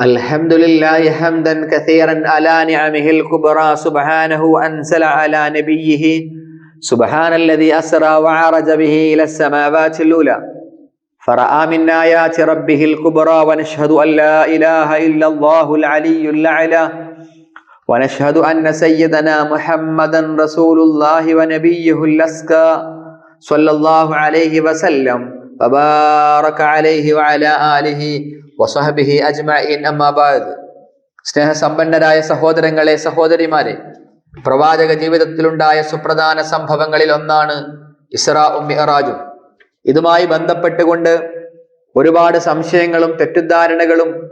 الحمد لله حمدا كثيرا على نعمه الكبرى سبحانه أنزل على نبيه سبحان الذي أسرى وعرج به إلى السماوات الأولى فرأى من آيات ربه الكبرى ونشهد أن لا إله إلا الله العلي الأعلى ونشهد أن سيدنا محمدا رسول الله ونبيه الأسكى صلى الله عليه وسلم സ്നേഹസമ്പന്നരായ സഹോദരങ്ങളെ സഹോദരിമാരെ പ്രവാചക ജീവിതത്തിലുണ്ടായ സുപ്രധാന സംഭവങ്ങളിൽ ഒന്നാണ് ഇസ്രാ ഉമ്മിഹറാജും ഇതുമായി ബന്ധപ്പെട്ടുകൊണ്ട് ഒരുപാട് സംശയങ്ങളും തെറ്റിദ്ധാരണകളും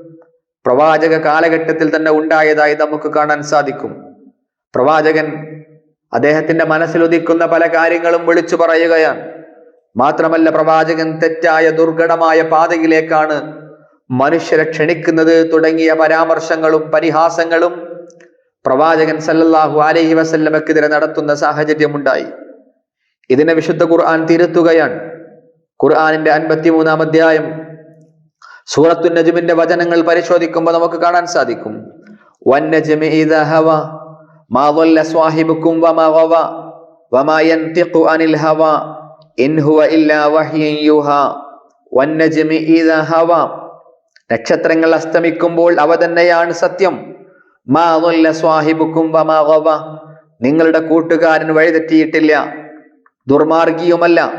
പ്രവാചക കാലഘട്ടത്തിൽ തന്നെ ഉണ്ടായതായി നമുക്ക് കാണാൻ സാധിക്കും. പ്രവാചകൻ അദ്ദേഹത്തിന്റെ മനസ്സിലുദിക്കുന്ന പല കാര്യങ്ങളും വിളിച്ചു പറയുകയാണ്. മാത്രമല്ല പ്രവാചകൻ തെറ്റായ ദുർഘടമായ പാതയിലേക്കാണ് മനുഷ്യരെ ക്ഷണിക്കുന്നത്. തുടങ്ങിയ പരാമർശങ്ങളും പരിഹാസങ്ങളും പ്രവാചകൻ സല്ലല്ലാഹു അലൈഹി വസല്ലമക്കെതിരെ നടത്തുന്ന സാഹചര്യമുണ്ടായി. ഇതിനെ വിശുദ്ധ ഖുർആൻ തിരുത്തുകയാണ്. ഖുർആാനിന്റെ അൻപത്തിമൂന്നാം അധ്യായം സൂറത്തു നജുമിന്റെ വചനങ്ങൾ പരിശോധിക്കുമ്പോൾ നമുക്ക് കാണാൻ സാധിക്കും. വന്നജ്മി നക്ഷത്രങ്ങൾ അസ്തമിക്കുമ്പോൾ അവ തന്നെയാണ് സത്യം. നിങ്ങളുടെ കൂട്ടുകാരൻ വഴിതെറ്റിയിട്ടില്ല ദുർമാർഗിയുമല്ല.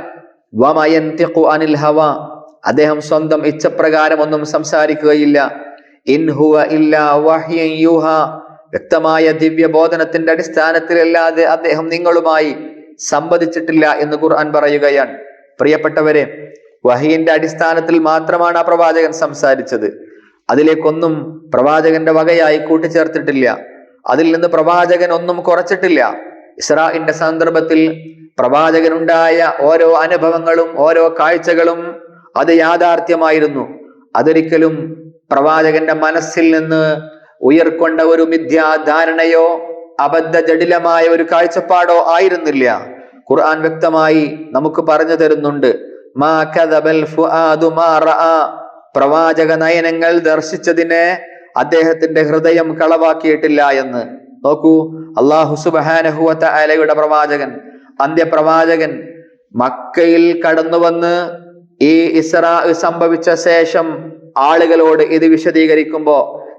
അനിൽ ഹവ. അദ്ദേഹം സ്വന്തം ഇച്ഛപ്രകാരം ഒന്നും സംസാരിക്കുകയില്ല ഇൻഹുവ വ്യക്തമായ ദിവ്യബോധനത്തിന്റെ അടിസ്ഥാനത്തിലല്ലാതെ അദ്ദേഹം നിങ്ങളുമായി സംവദിച്ചിട്ടില്ല എന്ന് ഖുർആൻ പറയുകയാണ്. പ്രിയപ്പെട്ടവരെ വഹീന്റെ അടിസ്ഥാനത്തിൽ മാത്രമാണ് ആ പ്രവാചകൻ സംസാരിച്ചത്. അതിലേക്കൊന്നും പ്രവാചകന്റെ വകയായി കൂട്ടിച്ചേർത്തിട്ടില്ല. അതിൽ നിന്ന് പ്രവാചകൻ ഒന്നും കുറച്ചിട്ടില്ല. ഇസ്രാഇന്റെ സന്ദർഭത്തിൽ പ്രവാചകനുണ്ടായ ഓരോ അനുഭവങ്ങളും ഓരോ കാഴ്ചകളും അത് യാഥാർത്ഥ്യമായിരുന്നു. അതൊരിക്കലും പ്രവാചകന്റെ മനസ്സിൽ നിന്ന് ഉയർക്കൊണ്ട ഒരു മിഥ്യാധാരണയോ അബദ്ധ ജടിലമായ ഒരു കാഴ്ചപ്പാടോ ആയിരുന്നില്ല. ഖുർആൻ വ്യക്തമായി നമുക്ക് പറഞ്ഞു തരുന്നുണ്ട്. പ്രവാചക നയനങ്ങൾ ദർശിച്ചതിനെ അദ്ദേഹത്തിന്റെ ഹൃദയം കളവാക്കിയിട്ടില്ല എന്ന്. നോക്കൂ അള്ളാഹു സുബാനഹുവത്ത അലയുടെ പ്രവാചകൻ അന്ത്യപ്രവാചകൻ മക്കയിൽ കടന്നു വന്ന് ഈ ഇസ്രാ സംഭവിച്ച ശേഷം ആളുകളോട് ഇത് വിശദീകരിക്കുമ്പോ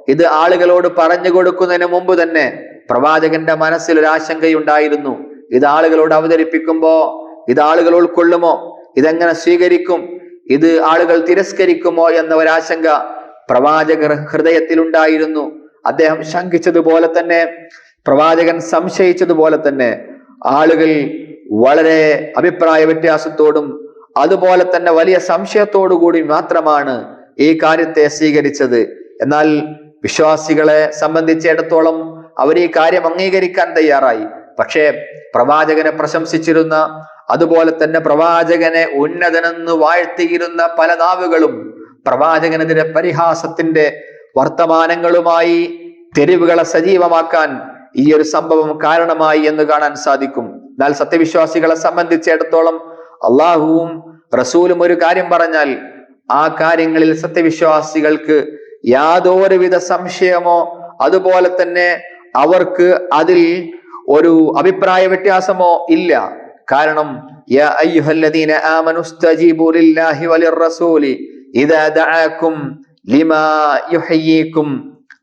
ഇത് ആളുകളോട് പറഞ്ഞു കൊടുക്കുന്നതിന് മുമ്പ് തന്നെ പ്രവാചകന്റെ മനസ്സിൽ ഒരു ആശങ്കയുണ്ടായിരുന്നു ഇത് ആളുകളോട് അവതരിപ്പിക്കുമ്പോ ഇത് ആളുകൾ ഉൾക്കൊള്ളുമോ? ഇതെങ്ങനെ സ്വീകരിക്കും? ഇത് ആളുകൾ തിരസ്കരിക്കുമോ എന്ന ഒരാശങ്ക പ്രവാചകർ ഹൃദയത്തിലുണ്ടായിരുന്നു. അദ്ദേഹം ശങ്കിച്ചതുപോലെ തന്നെ പ്രവാചകൻ സംശയിച്ചതുപോലെ തന്നെ ആളുകൾ വളരെ അഭിപ്രായ വ്യത്യാസത്തോടും അതുപോലെ തന്നെ വലിയ സംശയത്തോടു കൂടി മാത്രമാണ് ഈ കാര്യത്തെ സ്വീകരിച്ചത്. എന്നാൽ വിശ്വാസികളെ സംബന്ധിച്ചിടത്തോളം അവർ ഈ കാര്യം അംഗീകരിക്കാൻ തയ്യാറായി. പക്ഷേ പ്രവാചകനെ പ്രശംസിച്ചിരുന്ന അതുപോലെ തന്നെ പ്രവാചകനെ ഉന്നതനെന്ന് വാഴ്ത്തിയിരുന്ന പല നാവുകളും പ്രവാചകനെതിരെ പരിഹാസത്തിന്റെ വർത്തമാനങ്ങളുമായി തെരുവുകളെ സജീവമാക്കാൻ ഈ ഒരു സംഭവം കാരണമായി എന്ന് കാണാൻ സാധിക്കും. എന്നാൽ സത്യവിശ്വാസികളെ സംബന്ധിച്ചിടത്തോളം അള്ളാഹുവും റസൂലും ഒരു കാര്യം പറഞ്ഞാൽ ആ കാര്യങ്ങളിൽ സത്യവിശ്വാസികൾക്ക് യാതൊരുവിധ സംശയമോ അതുപോലെ തന്നെ അവർക്ക് അതിൽ ഒരു അഭിപ്രായ വ്യത്യാസമോ ഇല്ല. കാരണം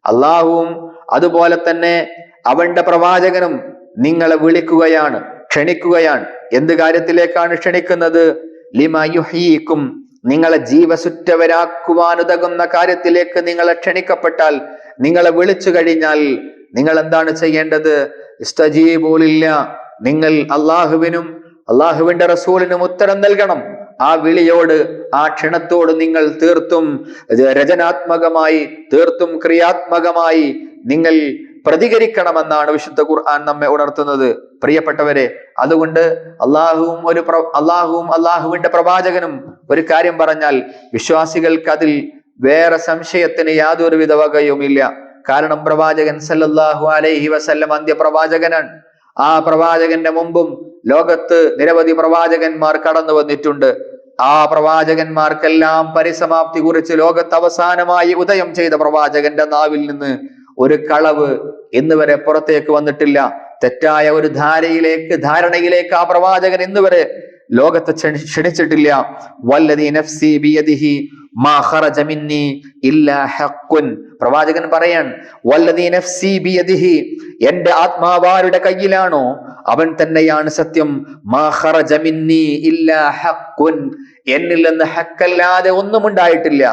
അള്ളാഹുവും അതുപോലെ തന്നെ അവന്റെ പ്രവാചകനും നിങ്ങളെ വിളിക്കുകയാണ് ക്ഷണിക്കുകയാണ്. എന്ത് കാര്യത്തിലേക്കാണ് ക്ഷണിക്കുന്നത്? ലിമാ യുഹയ്യീകും. നിങ്ങളെ ജീവസുറ്റവരാക്കുവാനുതകുന്ന കാര്യത്തിലേക്ക് നിങ്ങളെ ക്ഷണിക്കപ്പെട്ടാൽ നിങ്ങളെ വിളിച്ചു കഴിഞ്ഞാൽ നിങ്ങൾ എന്താണ് ചെയ്യേണ്ടത്? ഇസ്തജീബൂലില്ല. നിങ്ങൾ അള്ളാഹുവിനും അള്ളാഹുവിന്റെ റസൂലിനും ഉത്തരം നൽകണം. ആ വിളിയോട് ആ ക്ഷണത്തോട് നിങ്ങൾ തീർത്തും രചനാത്മകമായി തീർത്തും ക്രിയാത്മകമായി നിങ്ങൾ പ്രതികരിക്കണമെന്നാണ് വിശുദ്ധ ഖുർആൻ നമ്മെ ഉണർത്തുന്നത്. പ്രിയപ്പെട്ടവരെ അതുകൊണ്ട് അള്ളാഹുവും ഒരു അള്ളാഹുവും അള്ളാഹുവിന്റെ പ്രവാചകനും ഒരു കാര്യം പറഞ്ഞാൽ വിശ്വാസികൾക്ക് അതിൽ വേറെ സംശയത്തിന് യാതൊരുവിധ വകയുമില്ല. കാരണം പ്രവാചകൻ സല്ലല്ലാഹു അലൈഹി വസല്ലം അന്ത്യപ്രവാചകനാണ്. ആ പ്രവാചകന്റെ മുമ്പും ലോകത്ത് നിരവധി പ്രവാചകന്മാർ കടന്നു വന്നിട്ടുണ്ട്. ആ പ്രവാചകന്മാർക്കെല്ലാം പരിസമാപ്തി കുറിച്ച് ലോകത്ത് അവസാനമായി ഉദയം ചെയ്ത പ്രവാചകന്റെ നാവിൽ നിന്ന് ഒരു കളവ് ഇന്ന് വരെ പുറത്തേക്ക് വന്നിട്ടില്ല. തെറ്റായ ഒരു ധാരയിലേക്ക് ധാരണയിലേക്ക് ആ പ്രവാചകൻ ഇന്ന് വരെ ലോകത്തെ ക്ഷണി- ക്ഷണിച്ചിട്ടില്ല. വല്ലതി നഫ്സി ബിയദിഹി പ്രവാചകൻ പറയാൻ എന്റെ ആത്മാവാരുടെ കയ്യിലാണോ? അവൻ തന്നെയാണ് സത്യം. എന്നിൽ നിന്ന് ഹക്കല്ലാതെ ഒന്നും ഉണ്ടായിട്ടില്ല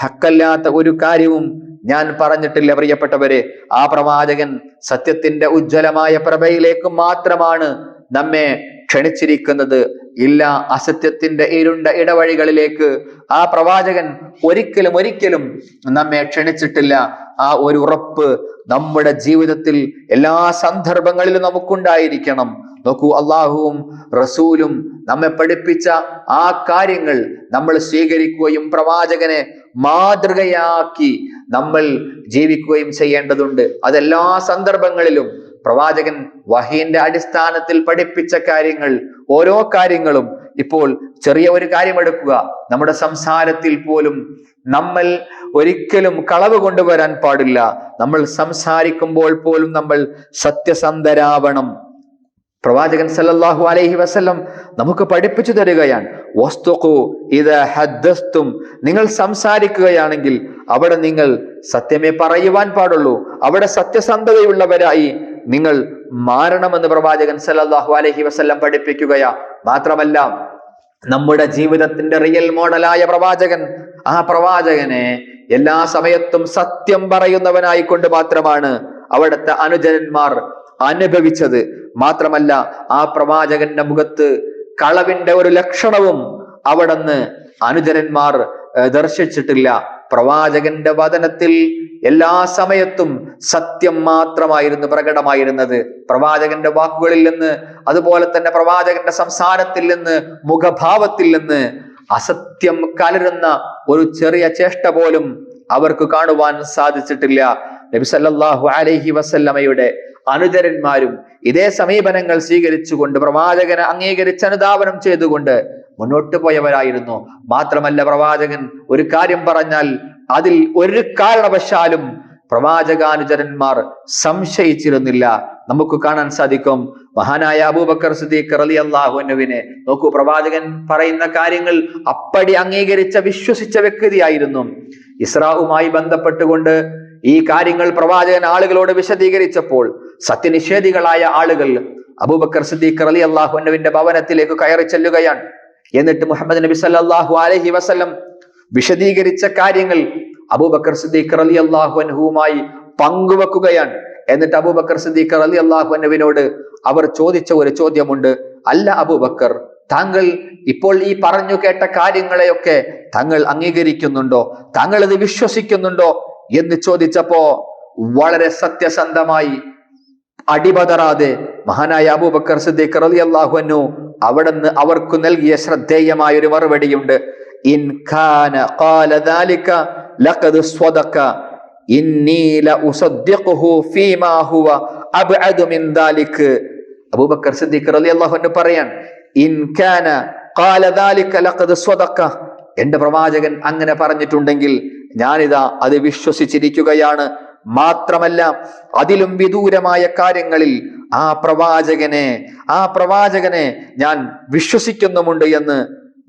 ഹക്കല്ലാത്ത ഒരു കാര്യവും ഞാൻ പറഞ്ഞിട്ടില്ല പ്രിയപ്പെട്ടവരെ. ആ പ്രവാചകൻ സത്യത്തിന്റെ ഉജ്ജ്വലമായ പ്രഭയിലേക്ക് മാത്രമാണ് നമ്മെ ക്ഷണിച്ചിരിക്കുന്നത് ഇല്ല. അസത്യത്തിന്റെ ഇരുണ്ട ഇടവഴികളിലേക്ക് ആ പ്രവാചകൻ ഒരിക്കലും ഒരിക്കലും നമ്മെ ക്ഷണിച്ചിട്ടില്ല. ആ ഒരു ഉറപ്പ് നമ്മുടെ ജീവിതത്തിൽ എല്ലാ സന്ദർഭങ്ങളിലും നമുക്കുണ്ടായിരിക്കണം. നോക്കൂ അള്ളാഹുവും റസൂലും നമ്മെ പഠിപ്പിച്ച ആ കാര്യങ്ങൾ നമ്മൾ സ്വീകരിക്കുകയും പ്രവാചകനെ മാതൃകയാക്കി നമ്മൾ ജീവിക്കുകയും ചെയ്യേണ്ടതുണ്ട്. അതെല്ലാ സന്ദർഭങ്ങളിലും പ്രവാചകൻ വഹീന്റെ അടിസ്ഥാനത്തിൽ പഠിപ്പിച്ച കാര്യങ്ങൾ ഓരോ കാര്യങ്ങളും ഇപ്പോൾ ചെറിയ ഒരു കാര്യം എടുക്കുക നമ്മുടെ സംസാരത്തിൽ പോലും നമ്മൾ ഒരിക്കലും കളവ് കൊണ്ടുവരാൻ പാടില്ല. നമ്മൾ സംസാരിക്കുമ്പോൾ പോലും നമ്മൾ സത്യസന്ധരാവണം. പ്രവാചകൻ സല്ലല്ലാഹു അലൈഹി വസല്ലം നമുക്ക് പഠിപ്പിച്ചു തരികയാണ് വസ്തുക്കു ഇത് ഹദ്ദസ്തും. നിങ്ങൾ സംസാരിക്കുകയാണെങ്കിൽ അവിടെ നിങ്ങൾ സത്യമേ പറയുവാൻ പാടുള്ളൂ. അവിടെ സത്യസന്ധതയുള്ളവരായി നിങ്ങൾ മാറണമെന്ന് പ്രവാചകൻ സല്ലല്ലാഹു അലഹി വസല്ലം പഠിപ്പിക്കുകയാ. മാത്രമല്ല നമ്മുടെ ജീവിതത്തിന്റെ റിയൽ മോഡലായ പ്രവാചകൻ ആ പ്രവാചകനെ എല്ലാ സമയത്തും സത്യം പറയുന്നവനായിക്കൊണ്ട് മാത്രമാണ് അവിടുത്തെ അനുജനന്മാർ അനുഭവിച്ചത്. മാത്രമല്ല ആ പ്രവാചകന്റെ മുഖത്ത് കളവിന്റെ ഒരു ലക്ഷണവും അവിടുന്ന് അനുജനന്മാർ ദർശിച്ചിട്ടില്ല. പ്രവാചകന്റെ വചനത്തിൽ എല്ലാ സമയത്തും സത്യം മാത്രമായിരുന്നു പ്രകടമായിരുന്നത്. പ്രവാചകന്റെ വാക്കുകളിൽ നിന്ന് അതുപോലെ തന്നെ പ്രവാചകന്റെ സംസാരത്തിൽ നിന്ന് മുഖഭാവത്തിൽ നിന്ന് അസത്യം കലരുന്ന ഒരു ചെറിയ ചേഷ്ട പോലും അവർക്ക് കാണുവാൻ സാധിച്ചിട്ടില്ല. നബി സല്ലല്ലാഹു അലൈഹി വസല്ലമയുടെ അനുചരന്മാരും ഇതേ സമീപനങ്ങൾ സ്വീകരിച്ചുകൊണ്ട് പ്രവാചകനെ അംഗീകരിച്ച് അനുധാപനം ചെയ്തുകൊണ്ട് മുന്നോട്ട് പോയവരായിരുന്നു. മാത്രമല്ല പ്രവാചകൻ ഒരു കാര്യം പറഞ്ഞാൽ അതിൽ ഒരു കാരണവശാലും പ്രവാചകാനുചരന്മാർ സംശയിച്ചിരുന്നില്ല. നമുക്ക് കാണാൻ സാധിക്കും. മഹാനായ അബൂബക്കർ സിദ്ദീഖ് അലി അള്ളാഹുനുവിനെ നോക്കൂ പ്രവാചകൻ പറയുന്ന കാര്യങ്ങൾ അപ്പടി അംഗീകരിച്ച വിശ്വസിച്ച വ്യക്തിയായിരുന്നു. ഇസ്രാവുമായി ബന്ധപ്പെട്ടുകൊണ്ട് ഈ കാര്യങ്ങൾ പ്രവാചകൻ ആളുകളോട് വിശദീകരിച്ചപ്പോൾ സത്യനിഷേധികളായ ആളുകൾ അബൂബക്കർ സിദ്ദീഖ് അലി അള്ളാഹുവിന്റെ ഭവനത്തിലേക്ക് കയറി ചെല്ലുകയാണ്. എന്നിട്ട് മുഹമ്മദ് നബി സല്ലാഹു അലഹി വസല്ലം വിശദീകരിച്ച കാര്യങ്ങൾ അബൂബക്കർ സിദ്ദീഖ് അലി അള്ളാഹുഅൻഹുവുമായി പങ്കുവെക്കുകയാണ്. എന്നിട്ട് അബൂബക്കർ സിദ്ദീഖ് അലി അള്ളാഹു അൻഹുവിനോട് അവർ ചോദിച്ച ഒരു ചോദ്യമുണ്ട്. അല്ല അബൂബക്കർ താങ്കൾ ഇപ്പോൾ ഈ പറഞ്ഞു കേട്ട കാര്യങ്ങളെയൊക്കെ തങ്ങൾ അംഗീകരിക്കുന്നുണ്ടോ? തങ്ങൾ ഇത് വിശ്വസിക്കുന്നുണ്ടോ? എന്ന് ചോദിച്ചപ്പോ വളരെ സത്യസന്ധമായി അടിപതറാതെ മഹാനായ അബൂബക്കർ സിദ്ദീഖ് റളിയല്ലാഹു അൻഹു അവിടുന്ന് അവർക്ക് നൽകിയ ശ്രദ്ധേയമായ ഒരു മറുപടിയുണ്ട് അബൂബക്കർ സിദ്ദീഖ് എന്റെ പ്രവാചകൻ അങ്ങനെ പറഞ്ഞിട്ടുണ്ടെങ്കിൽ ഞാനിതാ അത് വിശ്വസിച്ചിരിക്കുകയാണ്. മാത്രമല്ല അതിലും വിദൂരമായ കാര്യങ്ങളിൽ ആ പ്രവാചകനെ ആ പ്രവാചകനെ ഞാൻ വിശ്വസിക്കുന്നുമുണ്ട് എന്ന്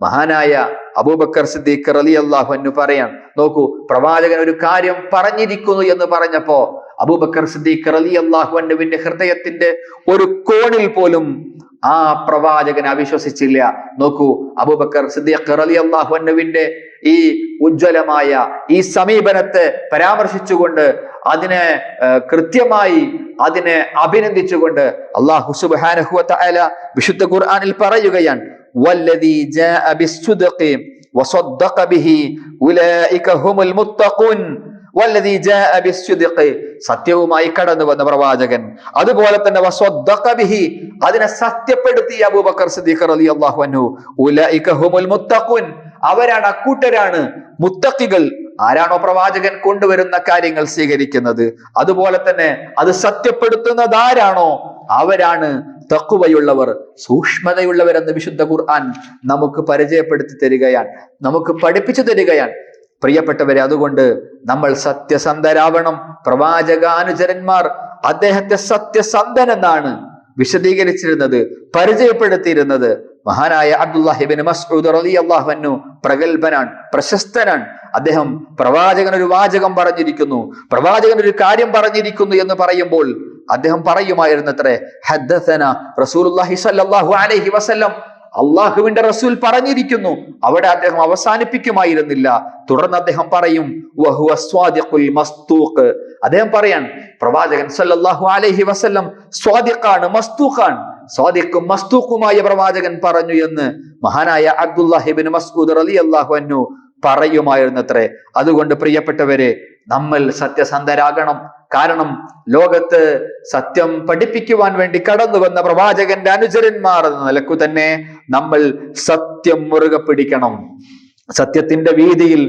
മഹാനായ അബൂബക്കർ സിദ്ദീഖ് അലി അള്ളാഹു പറയാൻ നോക്കൂ പ്രവാചകൻ ഒരു കാര്യം പറഞ്ഞിരിക്കുന്നു എന്ന് പറഞ്ഞപ്പോ അബൂബക്കർ സിദ്ദീഖ് അലി അള്ളാഹുവിന്റെ ഹൃദയത്തിന്റെ ഒരു കോണിൽ പോലും ആ പ്രവാചകൻ അവിശ്വസിച്ചില്ല. നോക്കൂ അബൂബക്കർ സിദ്ദീഖ് അലി അള്ളാഹുവിന്റെ ഈ ഉജ്ജ്വലമായ ഈ സമീപനത്തെ പരാമർശിച്ചുകൊണ്ട് അതിനെ കൃത്യമായി അതിനെ അഭിനന്ദിച്ചുകൊണ്ട് അള്ളാഹു സുബ്ഹാനഹു വതആല വിശുദ്ധ ഖുർആാനിൽ പറയുകയാണ് സത്യവുമായി കടന്നു വന്ന പ്രവാചകൻ അതുപോലെ തന്നെ അതിനെ സത്യപ്പെടുത്തിയ അബൂബക്കർ സിദ്ദീഖ് ഹുമുൽ മുത്തഖൂൻ അവരാണ് അക്കൂട്ടരാണ് മുത്തക്കികൾ. ആരാണോ പ്രവാചകൻ കൊണ്ടുവരുന്ന കാര്യങ്ങൾ സ്വീകരിക്കുന്നത്? അതുപോലെ തന്നെ അത് സത്യപ്പെടുത്തുന്നത് ആരാണോ? അവരാണ് തക്കുവയുള്ളവർ സൂക്ഷ്മതയുള്ളവരെന്ന് വിശുദ്ധ ഖുർആൻ നമുക്ക് പരിചയപ്പെടുത്തി തരികയാണ് നമുക്ക് പഠിപ്പിച്ചു തരികയാണ്. പ്രിയപ്പെട്ടവരെ അതുകൊണ്ട് നമ്മൾ സത്യസന്ധരാവണം. പ്രവാചകാനുചരന്മാർ അദ്ദേഹത്തെ സത്യസന്ധൻ എന്നാണ്. വിശദീകരിച്ചിരുന്നത് പരിചയപ്പെടുത്തിയിരുന്നത് മഹാനായ അബ്ദുല്ലാഹിബിൻ മസ്ഊദ് റളിയല്ലാഹു അൻഹു പ്രഗത്ഭനാണ് പ്രശസ്തനാണ്. അദ്ദേഹം പ്രവാചകൻ ഒരു വാചകം പറഞ്ഞിരിക്കുന്നു. പ്രവാചകൻ ഒരു കാര്യം പറഞ്ഞിരിക്കുന്നു എന്ന് പറയുമ്പോൾ അദ്ദേഹം പറയുമായിരുന്നത്രേ ഹദ്ദസന റസൂലുള്ളാഹി സ്വല്ലല്ലാഹു അലൈഹി വസല്ലം. അള്ളാഹുവിന്റെ റസൂൽ പറഞ്ഞിരിക്കുന്നു. അവിടെ അദ്ദേഹം അവസാനിപ്പിക്കുമായിരുന്നില്ല. തുടർന്ന് അദ്ദേഹം പറയും അദ്ദേഹം പറയാണ് പ്രവാചകൻ സല്ലല്ലാഹു അലൈഹി വസല്ലം സ്വാദിഖാണ് മസ്തൂഖാണ്. സ്വാദിഖും മസ്തൂഖുമായ പ്രവാചകൻ പറഞ്ഞു എന്ന് മഹാനായ അബ്ദുല്ലാഹിബിൻ മസ്ഊദ് അള്ളാഹു അൻഹു പറയുമായിരുന്നത്രേ. അതുകൊണ്ട് പ്രിയപ്പെട്ടവരെ നമ്മൾ സത്യസന്ധരാകണം. കാരണം ലോകത്ത് സത്യം പഠിപ്പിക്കുവാൻ വേണ്ടി കടന്നു വന്ന പ്രവാചകന്റെ അനുചരന്മാർ എന്ന നിലക്കു തന്നെ നമ്മൾ സത്യം മുറുകെ പിടിക്കണം. സത്യത്തിന്റെ വീതിയിൽ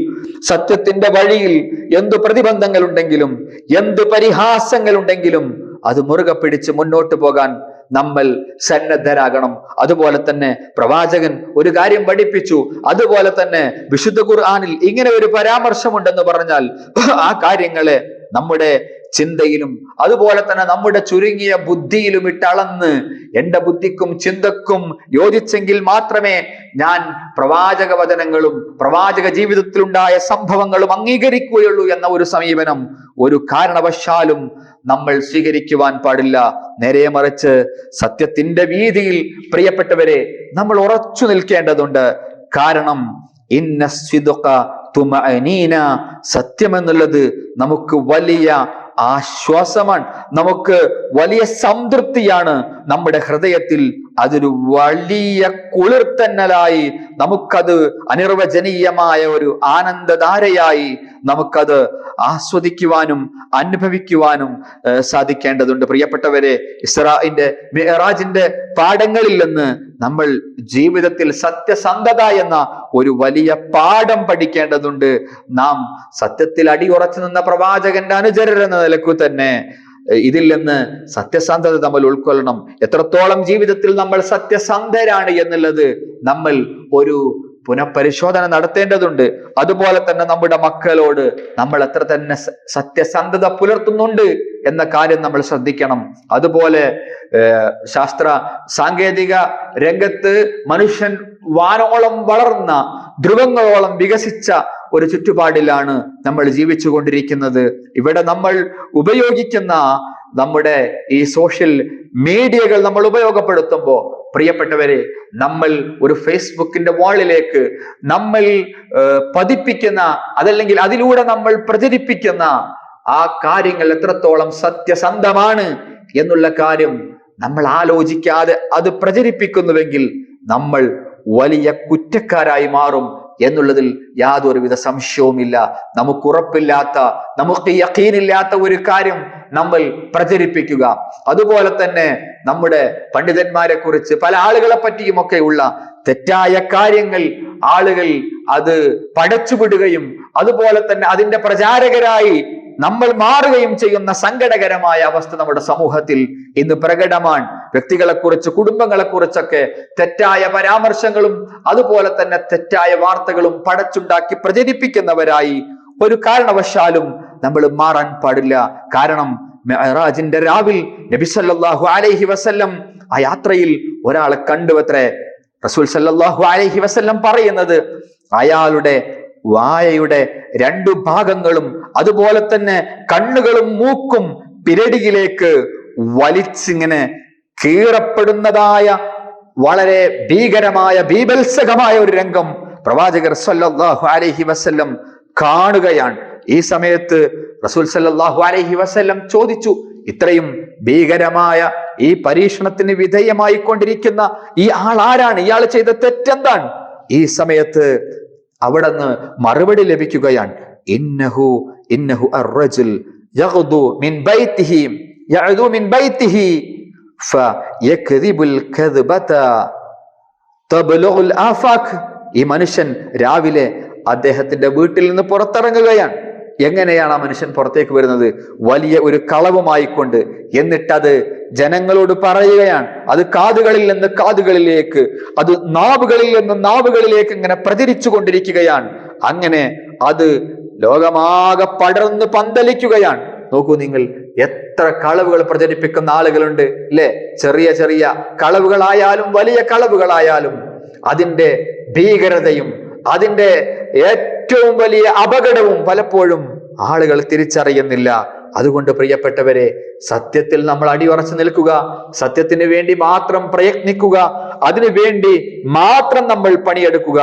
സത്യത്തിന്റെ വഴിയിൽ എന്തു പ്രതിബന്ധങ്ങൾ ഉണ്ടെങ്കിലും എന്ത് പരിഹാസങ്ങൾ ഉണ്ടെങ്കിലും അത് മുറുകെ പിടിച്ച് മുന്നോട്ട് പോകാൻ നമ്മൾ സന്നദ്ധരാകണം. അതുപോലെ തന്നെ പ്രവാചകൻ ഒരു കാര്യം പഠിപ്പിച്ചു. അതുപോലെ തന്നെ വിശുദ്ധ ഖുർആാനിൽ ഇങ്ങനെ ഒരു പരാമർശമുണ്ടെന്ന് പറഞ്ഞാൽ ആ കാര്യങ്ങളെ നമ്മുടെ ചിന്തയിലും അതുപോലെ തന്നെ നമ്മുടെ ചുരുങ്ങിയ ബുദ്ധിയിലും ഇട്ടളന്ന് എന്റെ ബുദ്ധിക്കും ചിന്തക്കും യോജിച്ചെങ്കിൽ മാത്രമേ ഞാൻ പ്രവാചക വചനങ്ങളും പ്രവാചക ജീവിതത്തിലുണ്ടായ സംഭവങ്ങളും അംഗീകരിക്കുകയുള്ളൂ എന്ന ഒരു സമീപനം ഒരു കാരണവശാലും നമ്മൾ സ്വീകരിക്കുവാൻ പാടില്ല. നേരെ മറിച്ച് സത്യത്തിന്റെ വീതിയിൽ പ്രിയപ്പെട്ടവരെ നമ്മൾ ഉറച്ചു നിൽക്കേണ്ടതുണ്ട്. കാരണം ഇന്ന തുമ സത്യമെന്നുള്ളത് നമുക്ക് വലിയ ആശ്വാസമാണ്. നമുക്ക് വലിയ സംതൃപ്തിയാണ് നമ്മുടെ ഹൃദയത്തിൽ അതൊരു വലിയ കുളിർ കുളിർത്തന്നലായി നമുക്കത് അനിർവചനീയമായ ഒരു ആനന്ദധാരയായി നമുക്കത് ആസ്വദിക്കുവാനും അനുഭവിക്കുവാനും സാധിക്കേണ്ടതുണ്ട്. പ്രിയപ്പെട്ടവരെ ഇസ്രായിന്റെ മെഹറാജിന്റെ പാഠങ്ങളിൽ നിന്ന് നമ്മൾ ജീവിതത്തിൽ സത്യസന്ധത എന്ന ഒരു വലിയ പാഠം പഠിക്കേണ്ടതുണ്ട്. നാം സത്യത്തിൽ അടിയുറച്ചു നിന്ന പ്രവാചകന്റെ അനുചരർ എന്ന നിലക്കു തന്നെ ഇതിൽ നിന്ന് സത്യസന്ധത നമ്മൾ ഉൾക്കൊള്ളണം. എത്രത്തോളം ജീവിതത്തിൽ നമ്മൾ സത്യസന്ധരാണ് എന്നുള്ളത് നമ്മൾ ഒരു പുനഃപരിശോധന നടത്തേണ്ടതുണ്ട്. അതുപോലെ തന്നെ നമ്മുടെ മക്കളോട് നമ്മൾ എത്ര തന്നെ സത്യസന്ധത പുലർത്തുന്നുണ്ട് എന്ന കാര്യം നമ്മൾ ശ്രദ്ധിക്കണം. അതുപോലെ ശാസ്ത്ര സാങ്കേതിക രംഗത്ത് മനുഷ്യൻ വാനോളം വളർന്ന ധ്രുവങ്ങളോളം വികസിച്ച ഒരു ചുറ്റുപാടിലാണ് നമ്മൾ ജീവിച്ചു കൊണ്ടിരിക്കുന്നത് ഇവിടെ നമ്മൾ ഉപയോഗിക്കുന്ന നമ്മുടെ ഈ സോഷ്യൽ മീഡിയകൾ നമ്മൾ ഉപയോഗപ്പെടുത്തുമ്പോൾ പ്രിയപ്പെട്ടവരെ നമ്മൾ ഒരു ഫേസ്ബുക്കിന്റെ വാളിലേക്ക് നമ്മൾ പതിപ്പിക്കുന്ന അതല്ലെങ്കിൽ അതിലൂടെ നമ്മൾ പ്രചരിപ്പിക്കുന്ന ആ കാര്യങ്ങൾ എത്രത്തോളം സത്യസന്ധമാണ് എന്നുള്ള കാര്യം നമ്മൾ ആലോചിക്കാതെ അത് പ്രചരിപ്പിക്കുന്നുവെങ്കിൽ നമ്മൾ വലിയ കുറ്റക്കാരായി മാറും എന്നുള്ളതിൽ യാതൊരുവിധ സംശയവുമില്ല. നമുക്ക് ഉറപ്പില്ലാത്ത നമുക്ക് യക്കീനില്ലാത്ത ഒരു കാര്യം നമ്മൾ പ്രചരിപ്പിക്കുക. അതുപോലെ തന്നെ നമ്മുടെ പണ്ഡിതന്മാരെ കുറിച്ച് പല ആളുകളെ പറ്റിയും ഒക്കെ ഉള്ള തെറ്റായ കാര്യങ്ങൾ ആളുകൾ അത് പടച്ചുവിടുകയും അതുപോലെ തന്നെ അതിന്റെ പ്രചാരകരായി നമ്മൾ മാറുകയും ചെയ്യുന്ന സങ്കടകരമായ അവസ്ഥ നമ്മുടെ സമൂഹത്തിൽ ഇന്ന് പ്രകടമാണ്. വ്യക്തികളെ കുറിച്ച് കുടുംബങ്ങളെ കുറിച്ചൊക്കെ തെറ്റായ പരാമർശങ്ങളും അതുപോലെ തന്നെ തെറ്റായ വാർത്തകളും പടച്ചുണ്ടാക്കി പ്രചരിപ്പിക്കുന്നവരായി ഒരു കാരണവശാലും നമ്മൾ മാറാൻ പാടില്ല. കാരണം മെഹറാജിന്റെ രാവിൽ നബി സല്ലല്ലാഹു അലൈഹി വസല്ലം ആ യാത്രയിൽ ഒരാളെ കണ്ടുവത്രേ റസൂൽ സല്ലാഹു അലൈഹി വസല്ലം പറയുന്നത് അയാളുടെ വായയുടെ രണ്ടു ഭാഗങ്ങളും അതുപോലെ തന്നെ കണ്ണുകളും മൂക്കും പിരടിയിലേക്ക് വലിച്ചിങ്ങനെ കീറപ്പെടുന്നതായ വളരെ ഭീകരമായ ബീഭത്സകമായ ഒരു രംഗം പ്രവാചകർ സല്ലാഹു അലഹി വസ്ല്ലം കാണുകയാണ്. ഈ സമയത്ത് റസൂൽ സല്ലാഹു അലഹി വസ്ല്ലം ചോദിച്ചു ഇത്രയും ഭീകരമായ ഈ പരീക്ഷണത്തിന് വിധേയമായിക്കൊണ്ടിരിക്കുന്ന ഈ ആൾ ആരാണ് ഇയാൾ ചെയ്ത തെറ്റെന്താണ്? ഈ സമയത്ത് അവിടെ നിന്ന് മറുപടി ലഭിക്കുകയാണ്. ഇന്നഹു ഇന്നഹു അർറജുൽ യഗ്ദു മിൻ ബൈത്തിഹി മിൻ ബൈത്തിഹി ഈ മനുഷ്യൻ രാവിലെ അദ്ദേഹത്തിന്റെ വീട്ടിൽ നിന്ന് പുറത്തിറങ്ങുകയാണ്. എങ്ങനെയാണ് ആ മനുഷ്യൻ പുറത്തേക്ക് വരുന്നത്? വലിയ ഒരു കളവുമായിക്കൊണ്ട്. എന്നിട്ടത് ജനങ്ങളോട് പറയുകയാണ്. അത് കാതുകളിൽ നിന്ന് കാതുകളിലേക്ക് അത് നാവുകളിൽ നിന്ന് നാവുകളിലേക്ക് ഇങ്ങനെ പ്രചരിച്ചു കൊണ്ടിരിക്കുകയാണ്. അങ്ങനെ അത് ലോകമാകെ പടർന്ന് പന്തലിക്കുകയാണ്. നോക്കൂ നിങ്ങൾ എത്ര കളവുകൾ പ്രചരിപ്പിക്കുന്ന ആളുകളുണ്ട് അല്ലെ? ചെറിയ ചെറിയ കളവുകളായാലും വലിയ കളവുകളായാലും അതിന്റെ ഭീകരതയും അതിന്റെ ഏറ്റവും വലിയ അപകടവും പലപ്പോഴും ആളുകൾ തിരിച്ചറിയുന്നില്ല. അതുകൊണ്ട് പ്രിയപ്പെട്ടവരെ സത്യത്തിൽ നമ്മൾ അടിയുറച്ചു നിൽക്കുക. സത്യത്തിന് വേണ്ടി മാത്രം പ്രയത്നിക്കുക. അതിനു വേണ്ടി മാത്രം നമ്മൾ പണിയെടുക്കുക.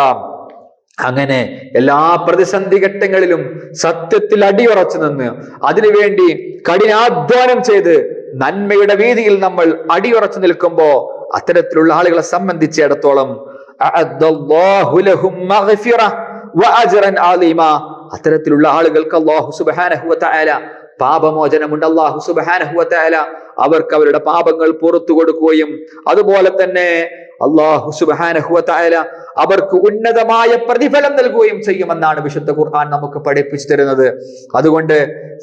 അങ്ങനെ എല്ലാ പ്രതിസന്ധി ഘട്ടങ്ങളിലും സത്യത്തിൽ അടിയുറച്ചു നിന്ന് അതിനുവേണ്ടി കഠിനാധ്വാനം ചെയ്ത് നന്മയുടെ വീതിയിൽ നമ്മൾ അടിയുറച്ചു നിൽക്കുമ്പോ അത്തരത്തിലുള്ള ആളുകളെ സംബന്ധിച്ചിടത്തോളം അത്തരത്തിലുള്ള ആളുകൾക്ക് അള്ളാഹു സുബാനഹുല പാപമോചനമുണ്ട്. അള്ളാഹു സുബാനഹുല അവർക്ക് അവരുടെ പാപങ്ങൾ പുറത്തു കൊടുക്കുകയും അതുപോലെ തന്നെ അള്ളാഹു സുബാനഹുല അവർക്ക് ഉന്നതമായ പ്രതിഫലം നൽകുകയും ചെയ്യുമെന്നാണ് വിശുദ്ധ ഖുർആൻ നമുക്ക് പഠിപ്പിച്ചു തരുന്നത്. അതുകൊണ്ട്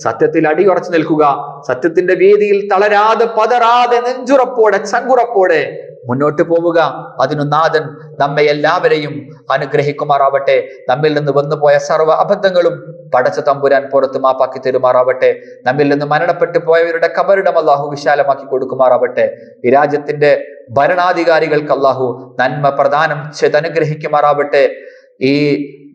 സത്യത്തിൽ അടിയുറച്ചു നിൽക്കുക. സത്യത്തിന്റെ വീതിയിൽ തളരാതെ പതറാതെ നെഞ്ചുറപ്പോടെ ചങ്കുറപ്പോടെ മുന്നോട്ട് പോവുക. അതിനു നാഥൻ നമ്മെ എല്ലാവരെയും അനുഗ്രഹിക്കുമാറാവട്ടെ. നമ്മിൽ നിന്ന് വന്നുപോയ സർവ അബദ്ധങ്ങളും പടച്ച തമ്പുരാൻ പുറത്ത് മാപ്പാക്കി തരുമാറാവട്ടെ. നമ്മിൽ നിന്ന് മരണപ്പെട്ടു പോയവരുടെ കബറിടം അള്ളാഹു വിശാലമാക്കി കൊടുക്കുമാറാവട്ടെ. ഈ രാജ്യത്തിന്റെ ഭരണാധികാരികൾക്ക് അള്ളാഹു നന്മ പ്രദാനം ചെയ്തനുഗ്രഹിക്കുമാറാവട്ടെ. ഈ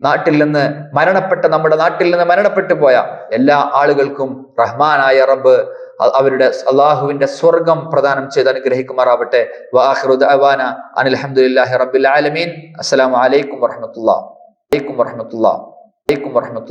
നാട്ടിൽ നിന്ന് മരണപ്പെട്ട നമ്മുടെ നാട്ടിൽ നിന്ന് മരണപ്പെട്ടു പോയ എല്ലാ ആളുകൾക്കും റഹ്മാനായ റബ്ബ് അവരുടെ അള്ളാഹുവിന്റെ സ്വർഗം പ്രദാനം ചെയ്ത് അനുഗ്രഹിക്കുമാറാവട്ടെ. വാഹിറു ദഅവാന അനിൽ ഹംദുലില്ലാഹി റബ്ബിൽ ആലമീൻ. അസ്സലാമു അലൈക്കും വറഹ്മത്തുള്ളാഹി. അലൈക്കും വറഹ്മത്തുള്ളാഹി. അലൈക്കും വറഹ്മത്തുള്ളാഹി.